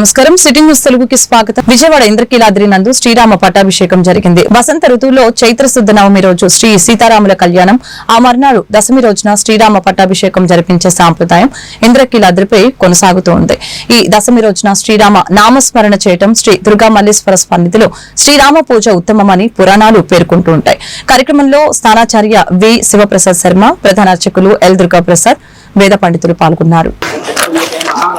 నమస్కారం. City news తెలుగుకి స్వాగతం. విజయవాడ ఇంద్రకీలాద్రి నందు శ్రీరామ పట్టాభిషేకం జరిగింది. వసంత ఋతువులో చైత్రశుద్ధ నవమి రోజు శ్రీ సీతారాముల కళ్యాణం ఆ మర్నాడు దశమి రోజున శ్రీరామ పట్టాభిషేకం జరిపించే సాంప్రదాయం ఇంద్రకీలాద్రిపై కొనసాగుతూ ఉంది. ఈ దశమి రోజున శ్రీరామ నామస్మరణ చేయటం శ్రీ దుర్గా మల్లేశ్వర సన్నిధిలో శ్రీరామ పూజ ఉత్తమమని పురాణాలు పేర్కొంటూ ఉంటాయి. కార్యక్రమంలో స్థానాచార్య వి శివప్రసాద్ శర్మ ప్రధాన అర్చకులు ఎల్ దుర్గా ప్రసాద్ వేద పండితులు పాల్గొన్నారు.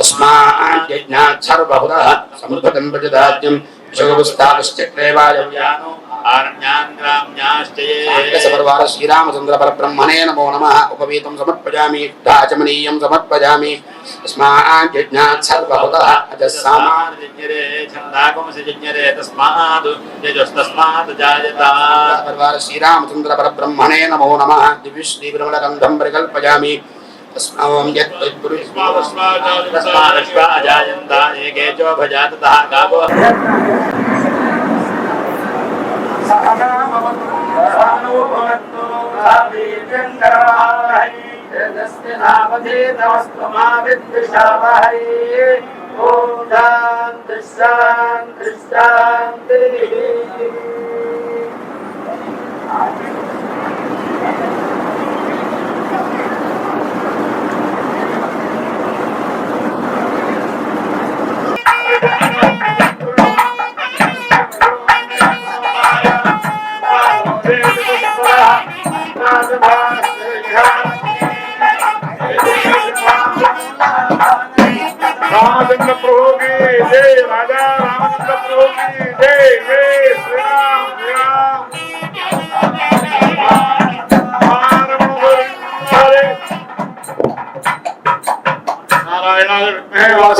श्रीरामचंद्रपरब्रह्मणे सर्वहुरः समुद्भटम् प्रजदाज्यम् शोगुस्तापश्चक्रेवायव्यानो आरण्यान्ग्राम्याश्चये श्रीरामचन्द्रपरब्रह्मणे नमो नम। दिव्य समर्पयामि दाचमनीयं परिकल्पयामि। अस्मावजायन्ता एकेचो भजाततः गावो ॐ शान्ति शान्ति शान्तिः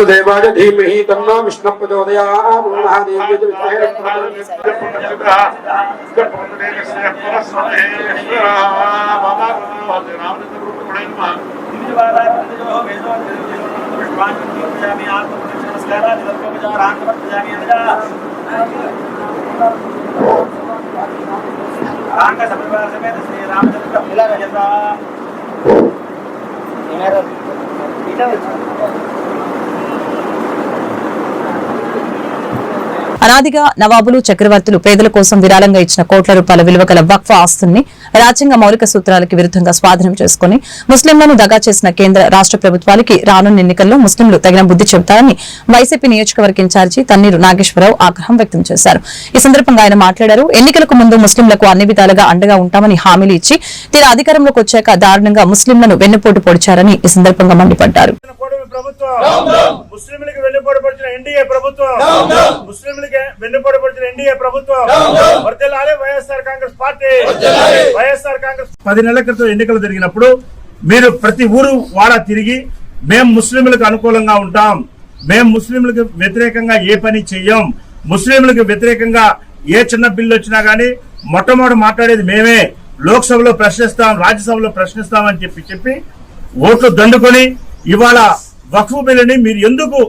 वासुदेवाय धीमहि तन्नो विष्णुः प्रचोदयात् महादेव च विद्महे राम का सपरिवार समेत श्री रामचंद्र का मिला रहेगा అనాదిగా నవాబులు చక్రవర్తులు పేదల కోసం విరాళంగా ఇచ్చిన కోట్ల రూపాయల విలువ గల వక్ఫ్ ఆస్తుల్ని రాజ్యాంగ మౌలిక సూత్రాలకి విరుద్ధంగా స్వాధీనం చేసుకుని ముస్లింలను దగా చేసిన కేంద్ర రాష్ట్ర ప్రభుత్వాలకి రానున్న ఎన్నికల్లో ముస్లింలు తగిన బుద్ధి చెబుతారని వైసీపీ నియోజకవర్గ ఇన్ఛార్జి తన్నీరు నాగేశ్వరరావు ఆగ్రహం వ్యక్తం చేశారు. ఈ సందర్భంగా ఆయన మాట్లాడారు ఎన్నికలకు ముందు ముస్లింలకు అన్ని విధాలుగా అండగా ఉంటామని హామీలు ఇచ్చి తీరా అధికారంలోకి వచ్చాక దారుణంగా ముస్లింలను వెన్నుపోటు పొడిచారని ఈ సందర్భంగా మండిపడ్డారు. ప్రభుత్వం. ముస్లింలకు వెన్నుపోటు పడిచిన ఎన్డీఏ ప్రభుత్వం. ముస్లింలకి వెన్నుపోటు పడిచిన ఎన్డీఏ ప్రభుత్వం. వర్దిల్లాలి YSR Congress party. YSR Congress పది నెలల క్రితం ఎన్నికలు జరిగినప్పుడు మీరు ప్రతి ఊరు వాడ తిరిగి మేం ముస్లింలకు అనుకూలంగా ఉంటాం. మేం ముస్లింలకు వ్యతిరేకంగా ఏ పని చెయ్యం. ముస్లింలకు వ్యతిరేకంగా ఏ చిన్న బిల్లు వచ్చినా గానీ మొట్టమొదటి మాట్లాడేది మేమే. లోక్సభలో ప్రశ్నిస్తాం రాజ్యసభలో ప్రశ్నిస్తాం అని చెప్పి చెప్పి ఓట్లు దండుకొని ఇవాళ వక్ఫ్ బిల్లుని మీరు ఎందుకు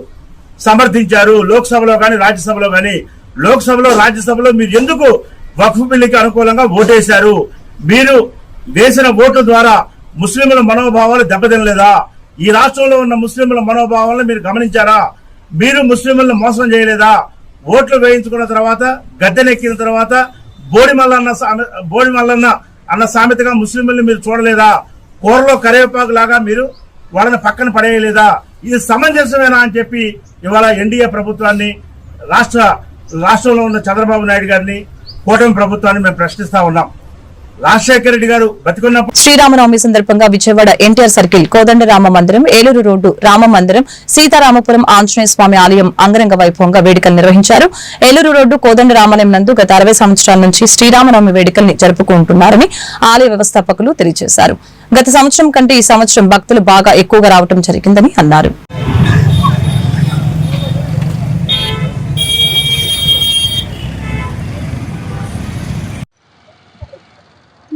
సమర్థించారు? లోక్సభలో కానీ రాజ్యసభలో కానీ లోక్సభలో రాజ్యసభలో మీరు ఎందుకు వక్ఫ్ బిల్లుకి అనుకూలంగా ఓటేశారు? మీరు వేసిన ఓటు ద్వారా ముస్లింల మనోభావాలు దెబ్బతినలేదా? ఈ రాష్ట్రంలో ఉన్న ముస్లింల మనోభావాలను మీరు గమనించారా? మీరు ముస్లింలను మోసం చేయలేదా? ఓట్లు వేయించుకున్న తర్వాత గద్దెనెక్కిన తర్వాత బోడిమల్లన్న బోడిమల్లన్న సామె అన్న సామెతగా ముస్లింలను మీరు చూడలేదా? కూరలో కరివేపాకు లాగా మీరు వాళ్ళని పక్కన పడేయలేదా? ఇది సమంజసమేనా అని చెప్పి ఇవాళ ఎన్డీఏ ప్రభుత్వాన్ని రాష్ట్ర రాష్ట్రంలో ఉన్న చంద్రబాబు నాయుడు గారిని కూటమి ప్రభుత్వాన్ని మేము ప్రశ్నిస్తా ఉన్నాం. రాజశేఖర రెడ్డి గారు బతికున్నప్పుడు శ్రీరామనవమి సందర్భంగా విజయవాడ ఎన్టీఆర్ సర్కిల్ కోదండ రామ మందిరం ఏలూరు రోడ్డు రామ మందిరం సీతారామపురం ఆంజనేయ స్వామి ఆలయం అంగరంగ వైభవంగా వేడుకలు నిర్వహించారు. ఏలూరు రోడ్డు కోదండరామాలయం నందు గత అరవై సంవత్సరాల నుంచి శ్రీరామనవమి వేడుకల్ని జరుపుకుంటున్నారని ఆలయ వ్యవస్థాపకులు తెలియజేశారు. గత సంవత్సరం కంటే ఈ సంవత్సరం భక్తులు బాగా ఎక్కువగా రావడం జరిగిందని అన్నారు.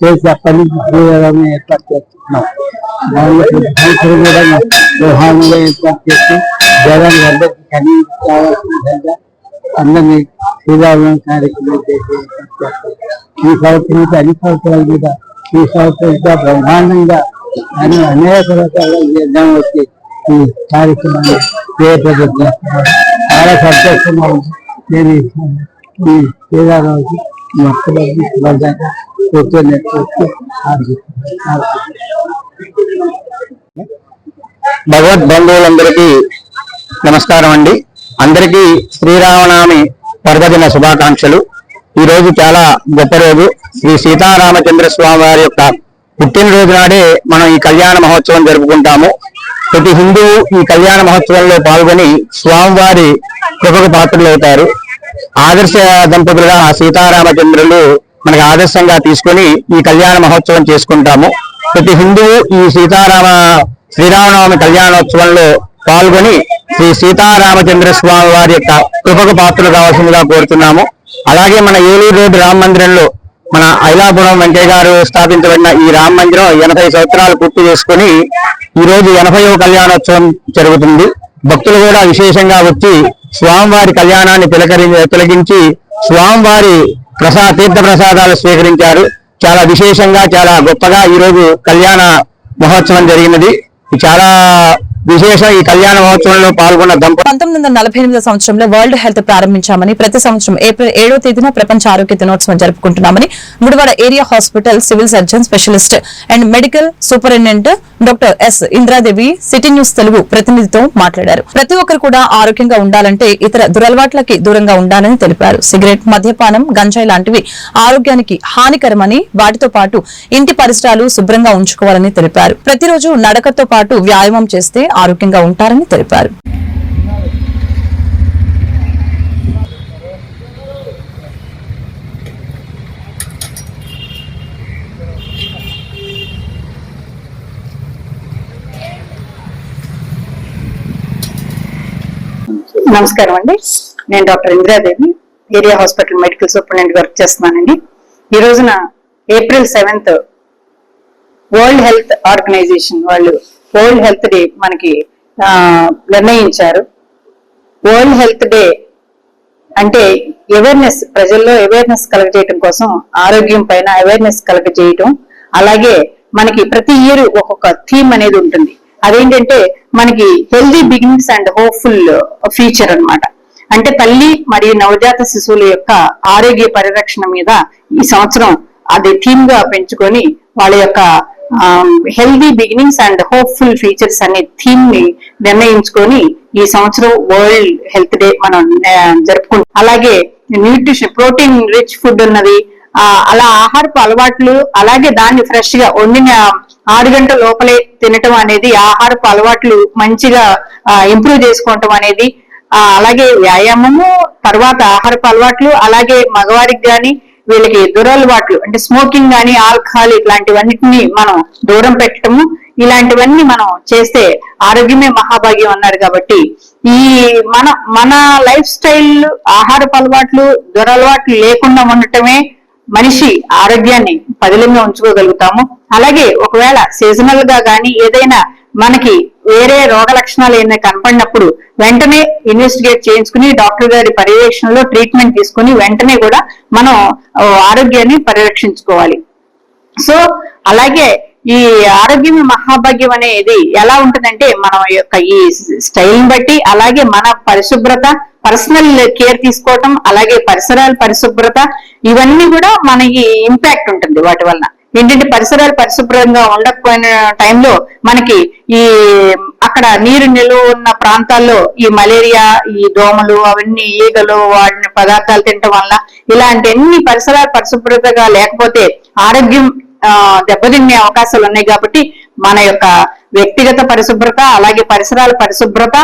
చేసి అక్కడి నుంచి శ్రీరామే ఏర్పాటు చేస్తున్నాం. సంవత్సరం కూడా గృహాలుగా ఏర్పాటు చేసి జగన్ అందరికీ కలిగి కావాల్సిన విధంగా అందరినీ శ్రీరామ కార్యక్రమం చేసి ఏర్పాటు చేస్తాం. ఈ సంవత్సరం అన్ని సంవత్సరాల మీద ఈ సంవత్సరం ఇంకా బ్రహ్మాండంగా అని అనేక రకాల చేద్దాం వచ్చి ఈ కార్యక్రమాన్ని చేపట్టడం చేస్తున్నాం. చాలా సంతోషంగా ఉంది. నేను ఈ- భగవద్ బంధువులందరికీ నమస్కారం అండి. అందరికీ శ్రీరామనామి పర్వదిన శుభాకాంక్షలు. ఈ రోజు చాలా గొప్ప రోజు. శ్రీ సీతారామచంద్ర స్వామి వారి యొక్క పుట్టినరోజు నాడే మనం ఈ కళ్యాణ మహోత్సవం జరుపుకుంటాము. ప్రతి హిందువు ఈ కళ్యాణ మహోత్సవంలో పాల్గొని స్వామివారి కృపకు పాత్రలవుతారు. ఆదర్శ దంపతులుగా సీతారామచంద్రులు మనకు ఆదర్శంగా తీసుకొని ఈ కళ్యాణ మహోత్సవం చేసుకుంటాము. ప్రతి హిందువు ఈ సీతారామ శ్రీరామనవమి కళ్యాణోత్సవంలో పాల్గొని శ్రీ సీతారామచంద్ర స్వామి వారి యొక్క కృపకు పాత్రలు కావాల్సిందిగా కోరుతున్నాము. అలాగే మన ఏలూరు రోడ్డు రామ మందిరంలో మన ఐలాపురం వెంకయ్య గారు స్థాపించబడిన ఈ రామ మందిరం ఎనభై సంవత్సరాలు పూర్తి చేసుకుని ఈ రోజు ఎనభైవ కళ్యాణోత్సవం జరుగుతుంది. భక్తులు కూడా విశేషంగా వచ్చి స్వామివారి కళ్యాణాన్ని తిలకరి తిలకించి స్వామివారి ప్రసా తీర్థ ప్రసాదాలు స్వీకరించారు. చాలా విశేషంగా చాలా గొప్పగా ఈ రోజు కళ్యాణ మహోత్సవం జరిగినది. చాలా విశేష ఈ కళ్యాణ మహోత్సవంలో పాల్గొన్న దంపతులు పంతొమ్మిది వందల నలభై ఎనిమిది సంవత్సరంలో వరల్డ్ హెల్త్ ప్రారంభించామని ప్రతి సంవత్సరం ఏప్రిల్ ఏడో తేదీన ప్రపంచ ఆరోగ్య దినోత్సవం జరుపుకుంటున్నామని Gudivada area hospital civil surgeon specialist and medical superintendent doctor S Indradevi City News Telugu ప్రతినిధితో మాట్లాడారు. ప్రతి ఒక్కరు కూడా ఆరోగ్యంగా ఉండాలంటే ఇతర దురలవాట్లకి దూరంగా ఉండాలని తెలిపారు. సిగరెట్ మద్యపానం గంజాయి లాంటివి ఆరోగ్యానికి హానికరమని వాటితో పాటు ఇంటి పరిసరాలు శుభ్రంగా ఉంచుకోవాలని తెలిపారు. ప్రతిరోజు నడకతో పాటు వ్యాయామం చేస్తే ఆరోగ్యంగా ఉంటారని తెలిపారు. నమస్కారం అండి. నేను doctor Indiradevi area hospital medical superintendent work చేస్తున్నానండి. ఈ రోజున April seventh world health organisation వాళ్ళు వరల్డ్ హెల్త్ డే మనకి నిర్ణయించారు. వరల్డ్ హెల్త్ డే అంటే అవేర్నెస్ ప్రజల్లో అవేర్నెస్ కలగజేయటం కోసం ఆరోగ్యం పైన అవేర్నెస్ కలగజేయటం అలాగే మనకి ప్రతి ఇయర్ ఒక్కొక్క థీమ్ అనేది ఉంటుంది. అదేంటంటే మనకి healthy beginnings and hopeful future అన్నమాట. అంటే తల్లి మరియు నవజాత శిశువుల యొక్క ఆరోగ్య పరిరక్షణ మీద ఈ సంవత్సరం అది థీమ్గా పెంచుకొని వాళ్ళ యొక్క healthy beginnings and hopeful features అనే థీమ్ని నిర్ణయించుకొని ఈ సంవత్సరం వరల్డ్ హెల్త్ డే మనం జరుపుకుంటాం. అలాగే న్యూట్రిషన్ ప్రోటీన్ రిచ్ ఫుడ్ ఉన్నది. అలా ఆహారపు అలవాట్లు అలాగే దాన్ని ఫ్రెష్గా వండిన ఆరు గంటల లోపలే తినటం అనేది ఆహారపు అలవాట్లు మంచిగా ఇంప్రూవ్ చేసుకోవటం అనేది అలాగే వ్యాయామము తర్వాత ఆహారపు అలవాట్లు అలాగే మగవారికి కానీ వీళ్ళకి దురలవాట్లు అంటే స్మోకింగ్ కానీ ఆల్కహాల్ ఇట్లాంటివన్నిటిని మనం దూరం పెట్టడము. ఇలాంటివన్నీ మనం చేస్తే ఆరోగ్యమే మహాభాగ్యం అన్నారు కాబట్టి ఈ మన మన లైఫ్ స్టైల్ ఆహారపు అలవాట్లు దురలవాట్లు లేకుండా ఉండటమే మనిషి ఆరోగ్యాన్ని పదిలంగా ఉంచుకోగలుగుతాము. అలాగే ఒకవేళ సీజనల్గా కానీ ఏదైనా మనకి వేరే రోగ లక్షణాలు ఏమైనా కనపడినప్పుడు వెంటనే ఇన్వెస్టిగేట్ చేయించుకుని డాక్టర్ గారి పర్యవేక్షణలో ట్రీట్మెంట్ తీసుకుని వెంటనే కూడా మనం ఆరోగ్యాన్ని పరిరక్షించుకోవాలి. సో అలాగే ఈ ఆరోగ్యమే మహాభాగ్యం అనేది ఎలా ఉంటుందంటే మన యొక్క ఈ స్టైల్ బట్టి అలాగే మన పరిశుభ్రత పర్సనల్ కేర్ తీసుకోవటం అలాగే పరిసరాల పరిశుభ్రత ఇవన్నీ కూడా మనకి ఇంపాక్ట్ ఉంటుంది వాటి వలన. ఏంటంటే పరిసరాలు పరిశుభ్రంగా ఉండకపోయిన టైంలో మనకి ఈ అక్కడ నీరు నిలువ ఉన్న ప్రాంతాల్లో ఈ మలేరియా ఈ దోమలు అవన్నీ ఈగలు వాడిన పదార్థాలు తినటం వల్ల ఇలాంటి అన్ని పరిసరాలు పరిశుభ్రతగా లేకపోతే ఆరోగ్యం దెబ్బతిన్నే దెబ్బతినే అవకాశాలు ఉన్నాయి కాబట్టి మన యొక్క వ్యక్తిగత పరిశుభ్రత అలాగే పరిసరాల పరిశుభ్రత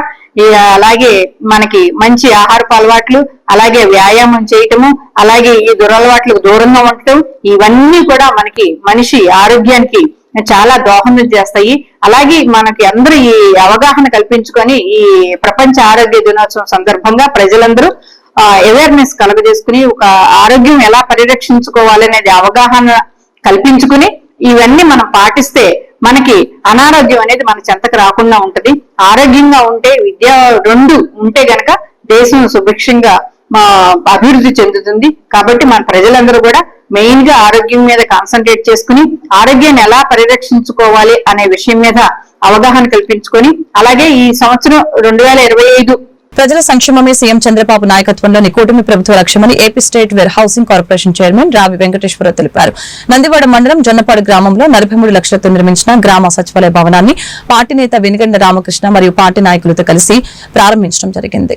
అలాగే మనకి మంచి ఆహారపు అలవాట్లు అలాగే వ్యాయామం చేయటము అలాగే ఈ దురలవాట్లకు దూరంగా ఉండటం ఇవన్నీ కూడా మనకి మనిషి ఆరోగ్యానికి చాలా దోహదం చేస్తాయి. అలాగే మనకి అందరూ ఈ అవగాహన కల్పించుకొని ఈ ప్రపంచ ఆరోగ్య దినోత్సవం సందర్భంగా ప్రజలందరూ అవేర్నెస్ కలుగజేసుకుని ఒక ఆరోగ్యం ఎలా పరిరక్షించుకోవాలి అనేది అవగాహన కల్పించుకుని ఇవన్నీ మనం పాటిస్తే మనకి అనారోగ్యం అనేది మన చెంతకు రాకుండా ఉంటది. ఆరోగ్యంగా ఉంటే విద్య రెండు ఉంటే గనక దేశం సుభిక్షంగా మా అభివృద్ధి చెందుతుంది. కాబట్టి మన ప్రజలందరూ కూడా మెయిన్గా ఆరోగ్యం మీద కాన్సన్ట్రేట్ చేసుకుని ఆరోగ్యాన్ని ఎలా పరిరక్షించుకోవాలి అనే విషయం మీద అవగాహన కల్పించుకొని అలాగే ఈ సంవత్సరం రెండు వేల ఇరవై ఐదు ప్రజల సంక్షేమమే సీఎం చంద్రబాబు నాయకత్వంలోని కూటమి ప్రభుత్వ లక్ష్యమని AP state warehousing corporation chairman Ravi Venkateswara తెలిపారు. నందివాడ మండలం జొన్నపాడు గ్రామంలో నలభై మూడు లక్షలతో నిర్మించిన గ్రామ సచివాలయ భవనాన్ని పార్టీ నేత వెనుగండ రామకృష్ణ మరియు పార్టీ నాయకులతో కలిసి ప్రారంభించడం జరిగింది.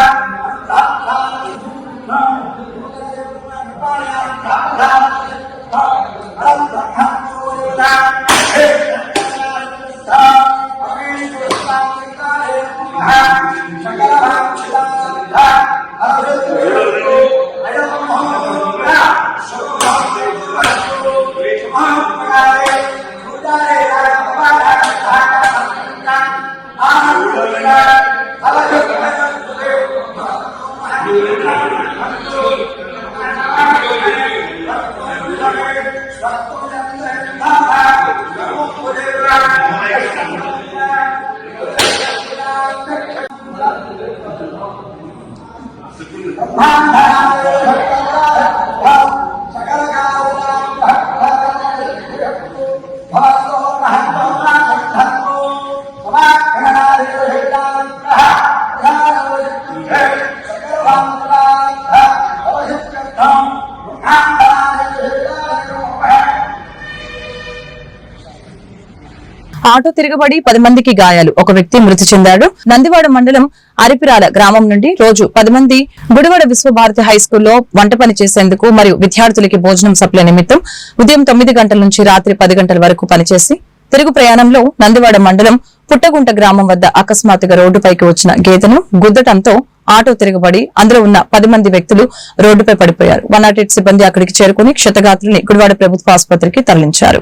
ఆటో తిరగబడి పది మందికి గాయాలు. ఒక వ్యక్తి మృతి చెందాడు. నందివాడ మండలం అరిపిరాల గ్రామం నుండి రోజు పది మంది గుడివాడ విశ్వభారతి హై స్కూల్లో వంట పని చేసేందుకు మరియు విద్యార్థులకి భోజనం సప్లై నిమిత్తం ఉదయం తొమ్మిది గంటల నుంచి రాత్రి పది గంటల వరకు పనిచేసి తిరుగు ప్రయాణంలో నందివాడ మండలం పుట్టగుంట గ్రామం వద్ద అకస్మాత్తుగా రోడ్డుపైకి వచ్చిన గేదెను గుద్దటంతో ఆటో తిరగబడి అందులో ఉన్న పది మంది వ్యక్తులు రోడ్డుపై పడిపోయారు. వన్ నాట్ ఎయిట్ సిబ్బంది అక్కడికి చేరుకుని క్షతగాత్రుని గుడివాడ ప్రభుత్వ ఆసుపత్రికి తరలించారు.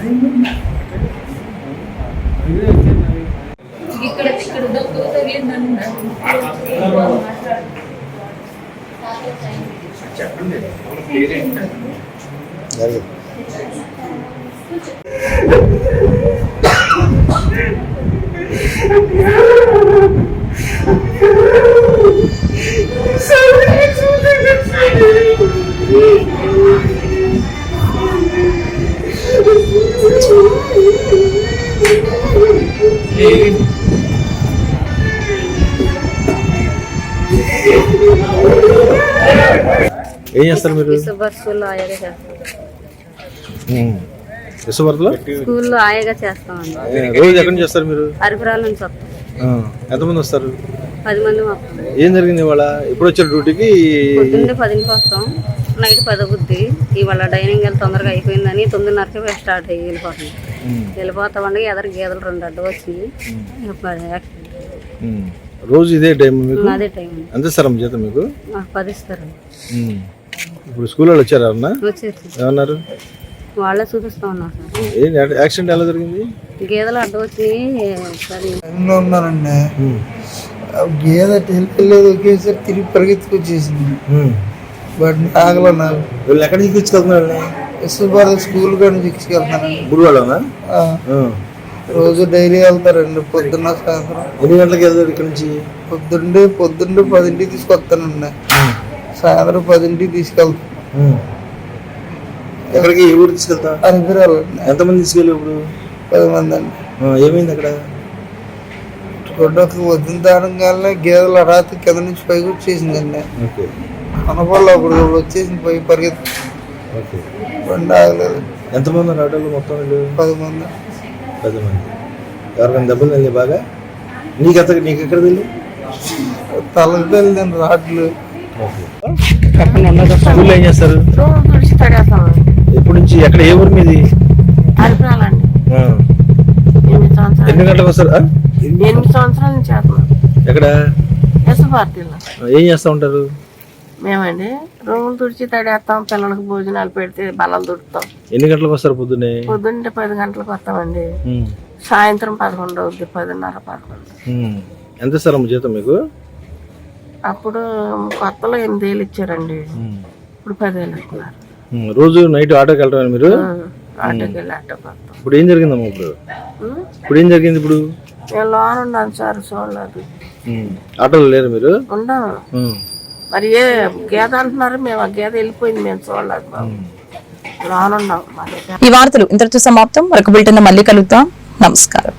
Aleluya. ఏం చేస్తారు మీరు? బస్సుల్లో ఆయగా చేస్తాం. విశ్వభారతిలో స్కూల్లో? ఆయగా చేస్తామండి. రోజు ఎక్కడి నుంచి చేస్తారు మీరు? అరిపురాల నుంచి ఎంతమంది వస్తారు? పది మంది ఏం జరిగింది ఇవాళ? ఎప్పుడు వచ్చారు డ్యూటీకి? పొద్దున్నే పదింటికి వస్తాం. నైట్ పది బుద్ధి ఇవాళ డైనింగ్ వెళ్ళి తొందరగా అయిపోయిందని తొమ్మిదిన్నరకే స్టార్ట్ అయ్యి వెళ్ళిపోతుంది వెళ్ళిపోతామండి ఎదరు గేదెలు రెండు అడ్డు వచ్చి ఇప్పుడు యాక్సిడెంట్ ఉమ్. రోజు ఇదే టైం అదే టైం. ఎంత ఇస్తారు జీతం మీకు? పది ఇస్తారు. ఇప్పుడు స్కూల్ వాళ్ళు వచ్చారా అన్న ఏమన్నారు? వాళ్ళే చూపిస్తా ఉన్నారు సార్. ఏం యాక్సిడెంట్ ఎలా జరిగింది? గేదెలు అడ్డు వచ్చి ఉన్నానండి ఆ గేదె వెళ్ళలేదు ఒకేసారి తిరిగి పరిగెత్తుకొచ్చేసింది. వాటిని ఆగల నాకు వీళ్ళు ఎక్కడికి తీసుకెళ్తున్నారు యశ్వభారత స్కూల్ కాడ నుంచి వాళ్ళనా ఆ, రోజు డైలీ వెళ్తారండి పొద్దున్న సాయంత్రం. ఎన్ని గంటలకు వెళ్తారు ఇక్కడ నుంచి? పొద్దుండే పొద్దుండే పదింటికి తీసుకొస్తానండి. సాయంత్రం పదింటికి తీసుకెళ్తాను ఉమ్. ఎక్కడికి? ఏ ఊరు తీసుకెళ్తా ఎంతమంది తీసుకెళ్ళి ఇప్పుడు? పది మంది అండి ఏమైంది అక్కడ? గొడ్డకు వద్దున తాడం కానీ గేదెల రాత్రి కింద నుంచి పైకి వచ్చేసిందండి. ఓకే. అనపల్లో అప్పుడు వచ్చేసింది పై పరిగెత్తి. బండి ఆగలేదు. ఎంతమంది ఆటోలో మొత్తం వీళ్ళు? పది మంది పది మంది ఎవరికైనా దెబ్బలు తల్లి బాగా? నీకు ఎక్కడ నీకు ఎక్కడ తెలియదు తలకు వెళ్ళింది రాట్లు స్కూల్లో ఏం చేస్తారు? ఎప్పటి నుంచి ఎక్కడ? ఏ ఊరు మీది? ఎన్ని గంటలకు వస్తారు? ఎనిమిది సంవత్సరాల నుంచి ఎక్కడ? ఏం చేస్తూ ఉంటారు? మేమండి రూములు తుడిచి తడేస్తాం పిల్లలకు భోజనాలు పెడితే బలాలు తుడుతాం. ఎన్ని గంటలకు వస్తారు పొద్దున్నే? పొద్దున్నే పది గంటలకు వస్తామండి. సాయంత్రం పదకొండు అవుద్ది పదిన్నర పదకొండు. ఎంత అమ్మ జీతం మీకు? అప్పుడు కొత్తలో ఎనిమిదేళ్ళు ఇచ్చారండి. ఉమ్. ఇప్పుడు పదేళ్ళు ఇస్తున్నారు. రోజు నైట్ ఆటోకి వెళ్ళటం మీరు? ఆటోకి వెళ్ళి వస్తాం ఇప్పుడు ఏం జరిగిందమ్మా ఇప్పుడు? ఇప్పుడు ఏం జరిగింది ఇప్పుడు? నేను లోన్ ఉన్నాను సార్ చూడలేదు. ఆటోలో లేరు మీరు? ఉన్నాము ఉమ్. మరి ఏ గేదె అంటున్నారు? మేము ఆ గేదె వెళ్ళిపోయింది మేము చూడలేదు బాబు లోన్ ఉన్నాం. మరి ఈ వార్తలు ఇంతటితో సమాప్తం. మరొక బులెటిన్ మళ్ళీ కలుద్దాం. నమస్కారం.